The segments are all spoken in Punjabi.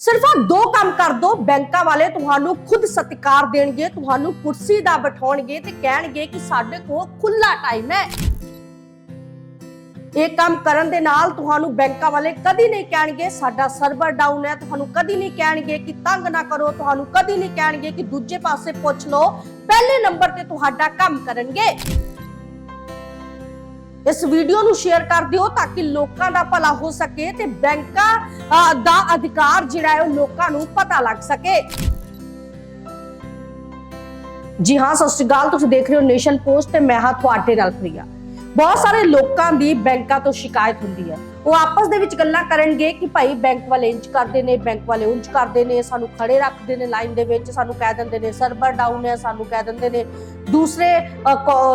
ਸਿਰਫ ਆਹ ਦੋ ਕੰਮ ਕਰ ਦੋ, ਬੈਂਕਾਂ ਵਾਲੇ ਤੁਹਾਨੂੰ ਖੁਦ ਸਤਿਕਾਰ ਦੇਣਗੇ, ਤੁਹਾਨੂੰ ਕੁਰਸੀ ਦਾ ਬਿਠਾਉਣਗੇ ਤੇ ਕਹਿਣਗੇ ਕਿ ਸਾਡੇ ਕੋਲ ਖੁੱਲਾ ਟਾਈਮ ਹੈ। ਇਹ ਕੰਮ ਕਰਨ ਦੇ ਨਾਲ ਤੁਹਾਨੂੰ ਬੈਂਕਾਂ ਵਾਲੇ ਕਦੀ ਨਹੀਂ ਕਹਿਣਗੇ, ਸਾਡਾ ਸਰਵਰ ਡਾਊਨ ਹੈ, ਤੁਹਾਨੂੰ ਕਦੀ ਨਹੀਂ ਕਹਿਣਗੇ ਕਿ ਤੰਗ ਨਾ ਕਰੋ, ਤੁਹਾਨੂੰ ਕਦੀ ਨਹੀਂ ਕਹਿਣਗੇ ਕਿ ਦੂਜੇ ਪਾਸੇ ਪੁੱਛ ਲਓ, ਪਹਿਲੇ ਨੰਬਰ ਤੇ ਤੁਹਾਡਾ ਕੰਮ ਕਰਨਗੇ। ਇਸ ਵੀਡੀਓ ਨੂੰ ਸ਼ੇਅਰ ਕਰ ਦਿਓ ਤਾਂ ਕਿ ਲੋਕਾਂ ਦਾ ਭਲਾ ਹੋ ਸਕੇ ਤੇ ਬੈਂਕਾਂ ਦਾ ਅਧਿਕਾਰ ਜਿਹੜਾ ਹੈ ਉਹ ਲੋਕਾਂ ਨੂੰ ਪਤਾ ਲੱਗ ਸਕੇ। ਜੀ ਹਾਂ, ਸਤਿ ਸ਼੍ਰੀ ਅਕਾਲ। ਤੁਸੀਂ ਦੇਖ ਰਹੇ ਹੋ ਨੇਸ਼ਨ ਪੋਸਟ ਤੇ ਮੈਂ ਹਾਂ ਤੁਹਾਡੇ ਨਾਲ ਪ੍ਰਿਆ। ਬਹੁਤ ਸਾਰੇ ਲੋਕਾਂ ਦੀ ਬੈਂਕਾਂ ਤੋਂ ਸ਼ਿਕਾਇਤ ਹੁੰਦੀ ਹੈ। ਉਹ ਆਪਸ ਦੇ ਵਿੱਚ ਗੱਲਾਂ ਕਰਨਗੇ ਕਿ ਭਾਈ ਬੈਂਕ ਵਾਲੇ ਇੰਜ ਕਰਦੇ ਨੇ, ਬੈਂਕ ਵਾਲੇ ਉਂਝ ਕਰਦੇ ਨੇ, ਸਾਨੂੰ ਖੜੇ ਰੱਖਦੇ ਨੇ ਲਾਈਨ ਦੇ ਵਿੱਚ, ਸਾਨੂੰ ਕਹਿ ਦਿੰਦੇ ਨੇ, ਸਰਵਰ ਡਾਊਨ ਹੈ, ਸਾਨੂੰ ਕਹਿ ਦਿੰਦੇ ਨੇ। ਦੂਸਰੇ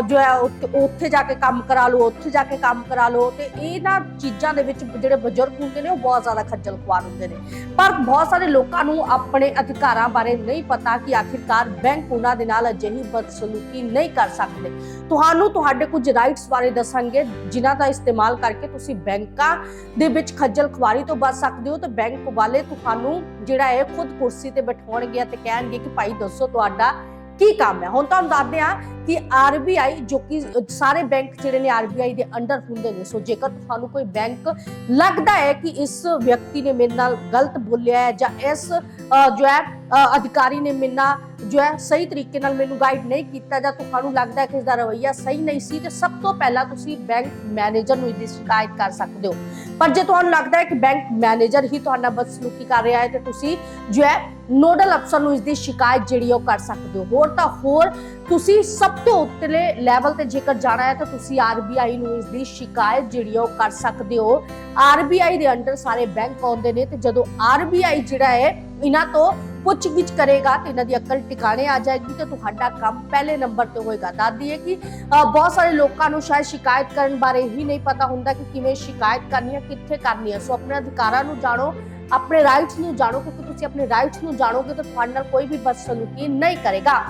ਜੋ ਹੈ, ਉੱਥੇ- ਉੱਥੇ ਜਾ ਕੇ ਕੰਮ ਕਰਾ ਲਓ, ਉੱਥੇ ਜਾ ਕੇ ਕੰਮ ਕਰਾ ਲਓ ਤੇ ਇਹਨਾਂ ਚੀਜ਼ਾਂ ਦੇ ਵਿੱਚ ਜਿਹੜੇ ਬਜ਼ੁਰਗ ਹੁੰਦੇ ਨੇ, ਉਹ ਬਹੁਤ ਜ਼ਿਆਦਾ ਖੱਜਲ ਖੁਆਰ ਹੁੰਦੇ ਨੇ। ਪਰ ਬਹੁਤ ਸਾਰੇ ਲੋਕਾਂ ਨੂੰ ਆਪਣੇ ਅਧਿਕਾਰਾਂ ਬਾਰੇ ਨਹੀਂ ਪਤਾ ਕਿ ਆਖਿਰਕਾਰ ਬੈਂਕ ਉਹਨਾਂ ਦੇ ਨਾਲ ਅਜਿਹੀ ਬਦਸਲੂਕੀ ਨਹੀਂ ਕਰ ਸਕਦੇ। ਤੁਹਾਨੂੰ ਤੁਹਾਡੇ ਕੁਝ ਰਾਈਟਸ ਬਾਰੇ ਦੱਸਾਂਗੇ, ਜਿਨ੍ਹਾਂ ਦਾ ਇਸਤੇਮਾਲ ਕਰਕੇ ਤੁਸੀਂ ਬੈਂਕਾਂ ਦੇ ਵਿੱਚ ਖੱਜਲ ਖੁਆਰੀ ਤੋਂ ਬਚ ਸਕਦੇ ਹੋ ਤਾਂ ਬੈਂਕ ਵਾਲੇ ਤੁਹਾਨੂੰ ਜਿਹੜਾ ਹੈ ਖੁਦ ਕੁਰਸੀ ਤੇ ਬਿਠਾਉਣਗੇ ਤੇ ਕਹਿਣਗੇ ਕਿ ਭਾਈ ਦੱਸੋ ਤੁਹਾਡਾ ਕੀ ਕੰਮ ਹੈ। ਹੁਣ ਤੁਹਾਨੂੰ ਦੱਸਦੇ ਆ ਕਿ ਆਰਬੀਆਈ ਜੋ ਕਿ ਸਾਰੇ ਬੈਂਕ ਜਿਹੜੇ ਨੇ ਆਰਬੀਆਈ ਦੇ ਅੰਡਰ ਹੁੰਦੇ ਨੇ। ਸੋ ਜੇਕਰ ਤੁਹਾਨੂੰ ਕੋਈ ਬੈਂਕ ਲੱਗਦਾ ਹੈ ਕਿ ਇਸ ਵਿਅਕਤੀ ਨੇ ਮੇਰੇ ਨਾਲ ਗਲਤ ਬੋਲਿਆ ਹੈ ਜਾਂ ਇਸ ਜੋ ਹੈ ਅਧਿਕਾਰੀ ਨੇ ਮੇਰੇ ਨਾਲ ਜੋ ਹੈ ਸਹੀ ਤਰੀਕੇ ਨਾਲ ਮੈਨੂੰ ਗਾਈਡ ਨਹੀਂ ਕੀਤਾ ਜਾਂ ਤੁਹਾਨੂੰ ਲੱਗਦਾ ਹੈ ਕਿ ਇਸ ਦਾ ਰਵੱਈਆ ਸਹੀ ਨਹੀਂ ਸੀ, ਤੇ ਸਭ ਤੋਂ ਪਹਿਲਾਂ ਤੁਸੀਂ ਬੈਂਕ ਮੈਨੇਜਰ ਨੂੰ ਇਹਦੀ ਸ਼ਿਕਾਇਤ ਕਰ ਸਕਦੇ ਹੋ। ਪਰ ਜੇ ਤੁਹਾਨੂੰ ਲੱਗਦਾ ਹੈ ਕਿ ਬੈਂਕ ਮੈਨੇਜਰ ਹੀ ਤੁਹਾਡਾ ਬਦਸਲੂਕੀ ਕਰ ਰਿਹਾ ਹੈ, ਤੇ ਤੁਸੀਂ ਜੋ ਹੈ ਨੋਡਲ ਅਫਸਰ ਨੂੰ ਇਸ ਦੀ ਸ਼ਿਕਾਇਤ ਜਿਹੜੀ ਉਹ ਕਰ ਸਕਦੇ ਹੋ। ਹੋਰ ਤਾਂ ਹੋਰ, ਤੁਸੀਂ ਸਭ ਤੋਂ ਉੱਤਲੇ ਲੈਵਲ ਤੇ ਜੇਕਰ ਜਾਣਾ ਹੈ ਤਾਂ ਤੁਸੀਂ ਆਰਬੀਆਈ ਨੂੰ ਇਸ ਦੀ ਸ਼ਿਕਾਇਤ ਜਿਹੜੀ ਉਹ ਕਰ ਸਕਦੇ ਹੋ। ਆਰਬੀਆਈ ਦੇ ਅੰਡਰ ਸਾਰੇ ਬੈਂਕ ਆਉਂਦੇ ਨੇ ਤੇ ਜਦੋਂ ਆਰਬੀਆਈ ਜਿਹੜਾ ਹੈ, ਇਹਨਾਂ ਤੋਂ ਪੁੱਛਗਿੱਛ ਕਰੇਗਾ ਤੇ ਇਹਨਾਂ ਦੀ ਅਕਲ ਟਿਕਾਣੇ ਆ ਜਾਏਗੀ ਤੇ ਤੁਹਾਡਾ ਕੰਮ ਪਹਿਲੇ ਨੰਬਰ ਤੇ ਹੋਏਗਾ। ਦੱਸਦੀ ਹੈ ਕਿ ਬਹੁਤ ਸਾਰੇ ਲੋਕਾਂ ਨੂੰ ਸ਼ਾਇਦ ਸ਼ਿਕਾਇਤ ਕਰਨ ਬਾਰੇ ਹੀ ਨਹੀਂ ਪਤਾ ਹੁੰਦਾ ਕਿ ਕਿਵੇਂ ਸ਼ਿਕਾਇਤ ਕਰਨੀ ਹੈ, ਕਿੱਥੇ ਕਰਨੀ ਹੈ। ਸੋ ਆਪਣੇ ਅਧਿਕਾਰਾਂ ਨੂੰ ਜਾਣੋ, ਆਪਣੇ ਰਾਈਟਸ ਨੂੰ ਜਾਣੋ, ਕਿਉਂਕਿ ਤੁਸੀਂ ਆਪਣੇ ਰਾਈਟਸ ਨੂੰ ਜਾਣੋਗੇ ਤਾਂ ਤੁਹਾਡੇ ਨਾਲ ਕੋਈ ਵੀ ਬਦਸਲੂਕੀ ਨਹੀਂ ਕਰੇਗਾ।